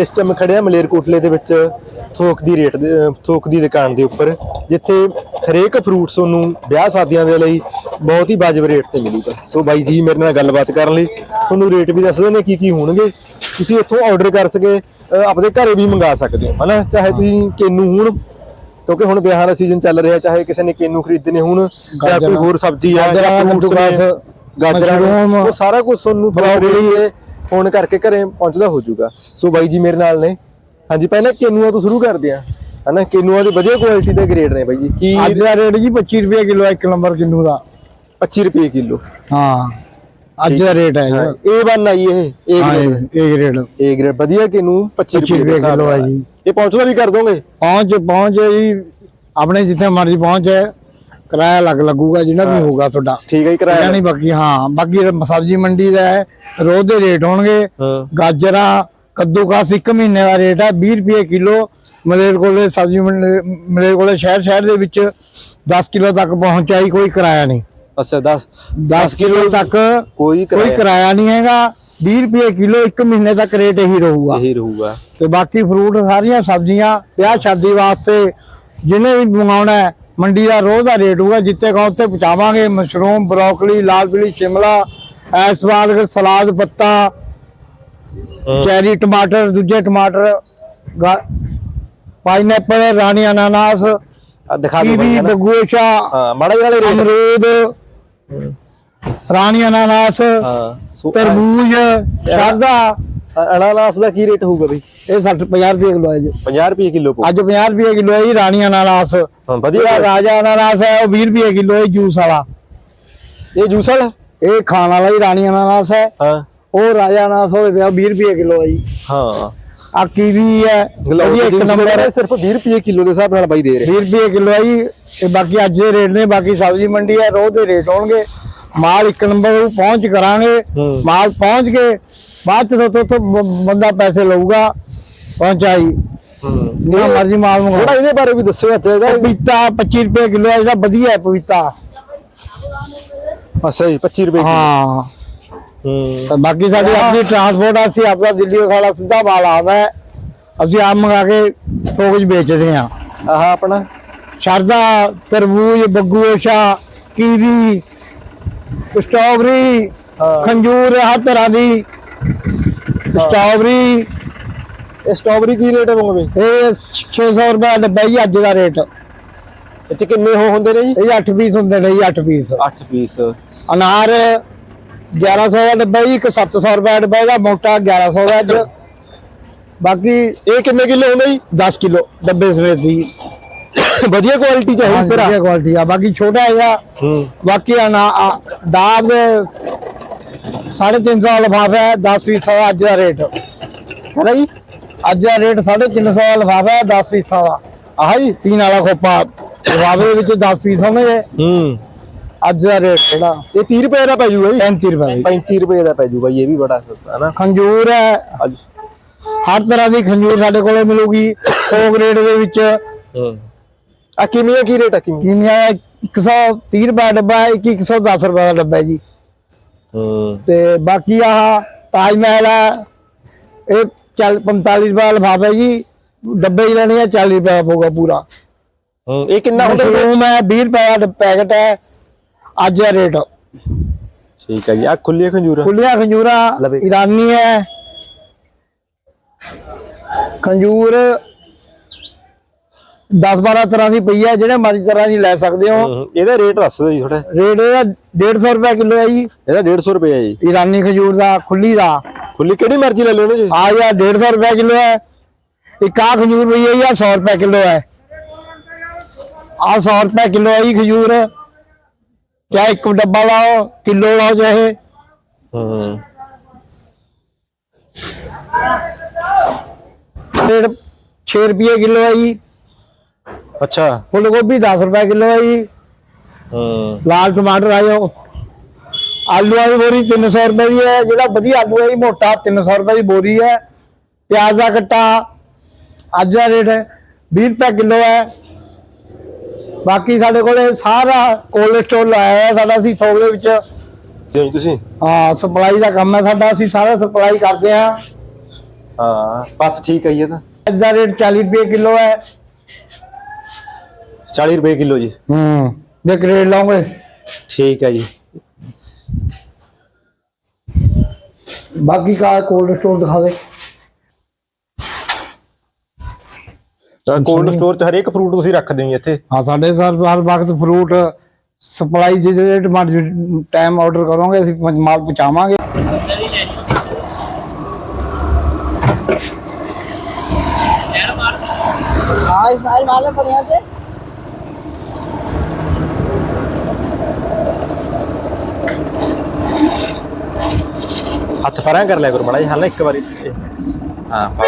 ਇਸ ਟਾਈਮ ਖੜਿਆ ਮਲੇਰਕੋਟਲੇ ਦੇ ਵਿੱਚ ਥੋਕ ਦੀ ਰੇਟ ਦੇ ਥੋਕ ਦੀ ਦੁਕਾਨ ਦੇ ਉੱਪਰ ਜਿੱਥੇ ਹਰੇਕ ਫਰੂਟ ਤੁਹਾਨੂੰ ਵਿਆਹ ਸ਼ਾਦੀਆਂ ਦੇ ਲਈ ਬਹੁਤ ਹੀ ਵਾਜਬ ਰੇਟ ਤੇ ਮਿਲੂਗਾ। ਸੋ ਬਾਈ ਜੀ ਮੇਰੇ ਨਾਲ ਗੱਲਬਾਤ ਕਰਨ ਲਈ ਤੁਹਾਨੂੰ ਰੇਟ ਵੀ ਦੱਸਦੇ ਨੇ ਕੀ ਕੀ ਹੋਣਗੇ। ਤੁਸੀਂ ਇੱਥੋਂ ਆਰਡਰ ਕਰ ਸਕੇ ਆਪਣੇ ਘਰੇ ਵੀ ਮੰਗਾ ਸਕਦੇ ਹੋ ਹਨਾ? ਚਾਹੇ ਤੁਸੀਂ ਕੇਨੂ ਹੁਣ ਕਿਉਂਕਿ ਹੁਣ ਵਿਆਹਾਂ ਦਾ ਸੀਜ਼ਨ ਚੱਲ ਰਿਹਾ ਚਾਹੇ ਕਿਸੇ ਨੇ ਕੇਨੂ ਖਰੀਦਣੇ ਹੁਣ ਜਾਂ ਕੋਈ ਹੋਰ ਸਬਜ਼ੀ ਆ ਗਾਜਰਾਂ, ਜਾਂ ਉਹ ਸਾਰਾ ਕੁਝ ਤੁਹਾਨੂੰ ਬਰੋਕਲੀ ਫੋਨ ਕਰਕੇ ਘਰੇ ਪਹੁੰਚਦਾ ਹੋ ਜਾਊਗਾ। ਸੋ ਬਾਈ ਜੀ ਮੇਰੇ ਨਾਲ ਨੇ। ਹਾਂਜੀ ਪਹਿਲਾਂ ਕੇਨੂਆਂ ਤੋਂ ਸ਼ੁਰੂ ਕਰਦੇ ਆ ਹਨਾ ਕੇਨੂਆਂ ਦੀ ਵਧੀਆ ਕੁਆਲਿਟੀ ਦੇ ਗ੍ਰੇਡ ਨੇ ਬਾਈ ਜੀ। ਕੀ ਅੱਜ ਦਾ ਰੇਟ ਜੀ 25 ਰੁਪਏ ਕਿਲੋ ਇੱਕ ਨੰਬਰ ਕਿੰਨੂ ਦਾ। 25 ਰੁਪਏ ਕਿਲੋ। ਹਾਂ ਅੱਜ ਦਾ ਰੇਟ ਹੈ ਜੀ। ਇਹ ਬਣ ਆਈ ਇਹ ਇਹ ਗ੍ਰੇਡ ਇਹ ਗ੍ਰੇਡ ਵਧੀਆ ਕੇਨੂ? 25 25 ਰੁਪਏ ਕਿਲੋ ਹੈ। ਜੀ। ਇਹ ਪਹੁੰਚਦਾ ਵੀ ਕਰ ਦੋਗੇ? ਪਹੁੰਚ ਪਹੁੰਚ ਜੀ। ਆਪਣੇ ਜਿੱਥੇ ਮਰਜ਼ੀ ਪਹੁੰਚ ਹੈ ਕਿਰਾਇਆ ਲੱਗ ਲੱਗੂਗਾ ਜਿਹੜਾ ਵੀ ਹੋਊਗਾ ਤੁਹਾਡਾ। ਠੀਕ ਹੈ ਜੀ ਕਿਰਾਇਆ ਨਹੀਂ ਬਾਕੀ ਹਾਂ ਬਾਕੀ ਸਬਜ਼ੀ ਮੰਡੀ ਦਾ ਹੈ ਰੋਜ਼ ਦੇ ਰੇਟ ਹੋਣਗੇ। ਗਾਜਰਾਂ ਕੱਦੂਕਸ ਇੱਕ ਮਹੀਨੇ ਦਾ ਰੇਟ ਹੈ 20 ਰੁਪਏ ਕਿਲੋ। ਮਲੇਰਕੋਟਲੇ ਸਬਜ਼ੀ ਮੰਡੀ ਮਲੇਰਕੋਟਲੇ ਸ਼ਹਿਰ ਸ਼ਹਿਰ ਦੇ ਵਿੱਚ 10 ਕਿਲੋ ਤੱਕ ਪਹੁੰਚਾਈ ਕੋਈ ਕਿਰਾਇਆ ਨਹੀਂ। ਅੱਛਾ 10 10 ਕਿਲੋ ਤੱਕ ਕੋਈ ਕੋਈ ਕਿਰਾਇਆ ਨਹੀਂ ਹੈਗਾ। 20 ਰੁਪਏ ਕਿਲੋ ਇੱਕ ਮਹੀਨੇ ਤੱਕ ਰੇਟ ਇਹੀ ਰਹੂਗਾ। ਇਹੀ ਰਹੂਗਾ। ਤੇ ਬਾਕੀ ਫਰੂਟ ਸਾਰੀਆਂ ਸਬਜ਼ੀਆਂ ਵਿਆਹ ਸ਼ਾਦੀ ਵਾਸਤੇ ਜਿਹਨੇ ਵੀ ਮੰਗਾਉਣਾ ਹੈ ਮੰਡੀ ਦਾ ਰੋਜ਼ ਦਾ ਰੇਟ ਹੋਊਗਾ ਜਿੱਤੇ ਕਹੋ ਉੱਥੇ ਪਹੁੰਚਾਵਾਂਗੇ। ਮਸ਼ਰੂਮ ਬਰੋਕਲੀ ਲਾਲ ਪੀਲੀ ਸ਼ਿਮਲਾ ਇਸ ਵਾਰ ਸਲਾਦ ਪੱਤਾ ਚੈਰੀ ਟਮਾਟਰ ਦੂਜੇ ਟਮਾਟਰ ਪਾਈਨਐਪਲ ਰਾਣੀ ਅਨਾਨਾਸ ਦਿਖਾ ਦਿਓ ਹਨਾ। ਬਗੂਚਾ ਹਾਂ ਮਾੜਾ ਜਿਹਾ ਰੇਟ। ਅਮਰੂਦ ਰਾਣੀ ਅਨਾਨਾਸ ਤਰਬੂਜ ਸ਼ਾਦਾ ਅਨਾਨਾਸ ਦਾ ਕੀ ਰੇਟ ਹੋਊਗਾ ਬਈ? ਇਹ 60 50 ਰੁਪਏ ਕਿਲੋ ਹੈ ਜੀ। 50 ਰੁਪਏ ਕਿਲੋ ਪਊ। ਅੱਜ 50 ਰੁਪਏ ਕਿਲੋ ਹੈ ਜੀ ਰਾਣੀ ਅਨਾਨਾਸ ਹਾਂ ਵਧੀਆ ਰਾਜਾ ਅਨਾਨਾਸ ਹੈ ਉਹ 20 ਰੁਪਏ ਕਿਲੋ ਹੈ ਜੂਸ ਵਾਲਾ। ਇਹ ਜੂਸ ਵਾਲਾ? ਇਹ ਖਾਣ ਵਾਲਾ ਹੀ ਰਾਣੀ ਅਨਾਨਾਸ ਹੈ। ਹਾਂ। ਉਹ ਰਾਜਾ ਅਨਾਨਾਸ ਹੋਵੇ ਤੇ 20 ਰੁਪਏ ਕਿਲੋ ਹੈ ਜੀ। ਹਾਂ। ਆ ਕੀਵੀ ਹੈ ਵਧੀਆ ਇੱਕ ਨੰਬਰ ਹੈ। ਸਿਰਫ 20 ਰੁਪਏ ਕਿਲੋ ਦੇ ਹਿਸਾਬ ਨਾਲ ਬਾਈ ਦੇ ਰਹੇ। 20 ਰੁਪਏ ਕਿਲੋ ਹੈ ਜੀ ਤੇ ਬਾਕੀ ਅੱਜ ਦੇ ਰੇਟ ਨੇ ਬਾਕੀ ਸਬਜ਼ੀ ਮੰਡੀ ਹੈ ਰੋਜ਼ ਦੇ ਰੇਟ ਹੋਣਗੇ ਮਾਲ ਇੱਕ ਨੰਬਰ ਨੂੰ ਪਹੁੰਚ ਕਰਾਂਗੇ। ਮਾਲ ਪਹੁੰਚ ਕੇ ਬਾਅਦ ਚ ਤੋਂ ਤੋਂ ਬੰਦਾ ਪੈਸੇ ਲਊਗਾ। ਪਹੁੰਚਾਈ। ਜਿਹੜਾ ਮਰਜ਼ੀ ਮਾਲ ਮੰਗਵਾ। ਥੋੜਾ ਇਹਦੇ ਬਾਰੇ ਵੀ ਦੱਸਿਓ ਅੱਜ ਇਹਦਾ ਪਪੀਤਾ 25 ਰੁਪਏ ਕਿਲੋ ਹੈ ਜਿਹੜਾ ਵਧੀਆ ਹੈ ਪਪੀਤਾ। ਅੱਛਾ ਜੀ 25 ਰੁਪਏ ਹਾਂ। ਹੂੰ। ਤਾਂ ਬਾਕੀ ਸਾਡੀ ਆਪਣੀ ਟਰਾਂਸਪੋਰਟ ਆ, ਅਸੀਂ ਆਪਦਾ ਦਿੱਲੀ ਸਾਡਾ ਸਿੱਧਾ ਮਾਲ ਆਦਾ ਹੈ। ਅਸੀਂ ਆਪ ਮੰਗਾ ਕੇ ਥੋਕ ਚ ਵੇਚਦੇ ਹਾਂ। ਆਹ ਆਪਣਾ। ਸ਼ਰਦਾ ਤਰਬੂਜ ਬੱਗੂਸ਼ਾ ਕੀਵੀ ਸਟ੍ਰਾਬੇਰੀ ਖੰਜੂਰ ਹਰ ਤਰ੍ਹਾਂ ਦੀ। ਸਟ੍ਰਾਬੇਰੀ। ਇਹ ਸਟ੍ਰਾਬੇਰੀ ਕੀ ਰੇਟ ਬਈ ਇਹ 600 ਰੁਪਏ ਡੱਬਾ ਜੀ ਅੱਜ ਦਾ ਰੇਟ। ਚ ਕਿੰਨੇ ਹੋ ਹੁੰਦੇ ਨੇ ਜੀ? ਇਹ 8 ਪੀਸ ਹੁੰਦੇ ਨੇ ਜੀ 8 ਪੀਸ। 8 ਪੀਸ। ਅਨਾਰ 1100 ਦਾ ਡੱਬਾ ਜੀ ਇੱਕ 700 ਰੁਪਏ ਦਾ ਡੱਬਾ ਇਹਦਾ ਮੋਟਾ 1100 ਦਾ ਅੱਜ। ਬਾਕੀ ਇਹ ਕਿੰਨੇ ਕਿਲੋ ਹੁੰਦੇ ਜੀ? 10 ਕਿਲੋ ਡੱਬੇ ਸਮੇਤ ਦੀ। ਵਧੀਆ ਕੁਆਲਿਟੀ ਚਾਹੀਦੀ ਸਿਰਾ ਵਧੀਆ ਕੁਆਲਿਟੀ ਆ। ਬਾਕੀ ਛੋਟਾ ਹੈਗਾ ਹੂੰ। ਬਾਕੀ ਆ ਨਾ ਦਾਬ 350 ਲਫਾਫਾ ਹੈ 10 ਪੀਸਾਂ ਦਾ ਅੱਜ ਦਾ ਰੇਟ ਹੈ ਜੀ? ਅੱਜ ਦਾ ਰੇਟ 350 ਦਾ ਲਫਾਫਾ ਹੈ 10 ਪੀਸਾਂ ਦਾ ਆਹ ਜੀ ਪੀਣ ਵਾਲਾ ਖੋਪਾ। ਲਫਾਫੇ ਦੇ ਵਿੱਚ 10 ਪੀਸ ਹੋਣਗੇ ਹੂੰ। ਅੱਜ ਦਾ ਰੇਟ ਜਿਹੜਾ। ਇਹ 30 ਰੁਪਏ ਦਾ ਪੈ ਜੂਗਾ ਜੀ? 35 ਰੁਪਏ ਦਾ 35 ਰੁਪਏ ਦਾ ਪੈ ਜੂਗਾ ਇਹ ਵੀ ਬੜਾ ਸਸਤਾ ਹੈ ਨਾ। ਖੰਜੂਰ ਹੈ। ਹਰ ਤਰ੍ਹਾਂ ਦੀ ਖੰਜੂਰ ਸਾਡੇ ਕੋਲੇ ਮਿਲੂਗੀ। 100 ਰੇਟ ਦੇ ਵਿੱਚ। ਆ ਕਿਵੇਂ ਕੀ ਰੇਟ ਆ ਕਿਵੇਂ? ਕੀਮੀਆ 130 ਰੁਪਏ ਦਾ ਡੱਬਾ ਹੈ ਇੱਕ 110 ਰੁਪਏ ਦਾ ਡੱਬਾ ਹੈ ਜੀ। ਹੂੰ। ਤੇ ਬਾਕੀ ਆਹ ਤਾਜ ਮਹਿਲ ਹੈ ਇਹ ਚੱਲ 45 ਰੁਪਏ ਦਾ ਲਿਫਾਫਾ ਹੈ ਜੀ। ਡੱਬੇ ਹੀ ਲੈਣੇ ਆ 40 ਰੁਪਏ ਦਾ ਪਊਗਾ ਪੂਰਾ। ਹੂੰ ਇਹ ਕਿੰਨਾ ਹੁੰਦਾ? ਮਸ਼ਰੂਮ ਹੈ 20 ਰੁਪਏ ਦਾ ਪੈਕਟ ਹੈ। ਅੱਜ ਦਾ ਰੇਟ। ਠੀਕ ਹੈ ਜੀ। ਆ ਖੁੱਲੀਆਂ ਖੰਜੂਰਾਂ? ਖੁੱਲੀਆਂ ਖੰਜੂਰਾ। ਇਰਾਨੀ ਹੈ। ਖੰਜੂਰ 10 12 ਤਰ੍ਹਾਂ ਦੀ ਪਈ ਹੈ ਜਿਹੜੇ ਮਰਜ਼ੀ ਤਰ੍ਹਾਂ ਦੀ ਲੈ ਸਕਦੇ ਹੋ। ਇਹਦਾ ਰੇਟ ਦੱਸ ਦਿਓ ਜੀ ਥੋੜਾ ਰੇਟ ਇਹਦਾ 150 ਰੁਪਏ ਕਿਲੋ ਹੈ ਜੀ। ਇਹਦਾ 150 ਰੁਪਏ ਹੈ ਜੀ। ਇਰਾਨੀ ਖਜੂਰ ਦਾ ਖੁੱਲੀ ਦਾ। ਖੁੱਲੀ ਕਿਹੜੀ ਮਰਜ਼ੀ ਲੈ ਲਿਓ ਨਾ ਜੀ। ਆ ਗਿਆ 150 ਰੁਪਏ ਕਿਲੋ ਹੈ ਇੱਕ ਆ ਖਜੂਰ ਪਈ ਹੈ ਜੀ 100 ਰੁਪਏ ਕਿਲੋ ਹੈ ਆ 100 ਰੁਪਏ ਕਿਲੋ ਹੈ ਜੀ ਖਜੂਰ। ਚਾਹੇ ਇੱਕ ਡੱਬਾ ਲਾਓ ਕਿਲੋ ਲਾਓ ਚਾਹੇ। ਹੂੰ। ਰੇਟ 6 ਰੁਪਏ ਕਿਲੋ ਹੈ ਜੀ। ਅੱਛਾ। ਫੁੱਲ ਗੋਭੀ 10 ਰੁਪਏ ਕਿਲੋ ਹੈ ਜੀ। ਹੂੰ। ਲਾਲ ਟਮਾਟਰ ਆਇਓ ਆਲੂ ਵਾਲੀ ਬੋਰੀ 300 ਰੁਪਏ ਦੀ ਹੈ। ਜਿਹੜਾ ਵਧੀਆ ਆਲੂ ਹੈ ਜੀ ਮੋਟਾ 300 ਰੁਪਏ ਦੀ ਬੋਰੀ ਹੈ। ਪਿਆਜ਼ ਦਾ ਕੱਟਾ ਅੱਜ ਦਾ ਰੇਟ ਹੈ 20 ਰੁਪਏ ਕਿਲੋ ਹੈ। ਬਾਕੀ ਸਾਡੇ ਕੋਲੇ ਸਾਰਾ ਕੋਲਡ ਸਟੋਰ ਲਾਇਆ ਹੋਇਆ ਸਾਡਾ ਅਸੀਂ ਥੋਕ ਦੇ ਵਿੱਚ। ਜੀ ਤੁਸੀਂ। ਹਾਂ ਸਪਲਾਈ ਦਾ ਕੰਮ ਹੈ ਸਾਡਾ। ਅਸੀਂ ਸਾਰਾ ਸਪਲਾਈ ਕਰਦੇ ਹਾਂ। ਹਾਂ ਬਸ ਠੀਕ ਹੈ ਇਹ ਤਾਂ। ਅੱਜ ਦਾ ਰੇਟ 40 ਰੁਪਏ ਕਿਲੋ ਹੈ। 40 ਰੁਪਏ ਕਿਲੋ ਜੀ। ਹੂੰ ਜੇ ਕਰੇਟ ਲਾਉਂਗੇ। ਠੀਕ ਹੈ ਜੀ। ਬਾਕੀ ਕਾ ਕੋਲਡ ਸਟੋਰ ਦਿਖਾ ਦੇ। ਤਾਂ ਕੋਲਡ ਸਟੋਰ ਚ ਹਰੇਕ ਫਰੂਟ ਤੁਸੀਂ ਰੱਖਦੇ ਹੋ ਇੱਥੇ। ਹਾਂ ਸਾਡੇ ਸਰ ਹਰ ਵਕਤ ਫਰੂਟ ਸਪਲਾਈ ਜਿਹੜੇ ਡਿਮਾਂਡ ਟਾਈਮ ਆਰਡਰ ਕਰੋਗੇ ਅਸੀਂ ਮਾਲ ਪਹੁੰਚਾਵਾਂਗੇ। ਆਈ ਸਾਲ ਮਾਲ ਪਰਿਆ ਤੇ ਹੱਥ ਪਰਾਂ ਕਰ ਲਿਆ ਕਰੋ ਮਾੜਾ ਜੀ ਹਾਲੇ ਇੱਕ ਵਾਰੀ। ਹਾਂ ਪਾ।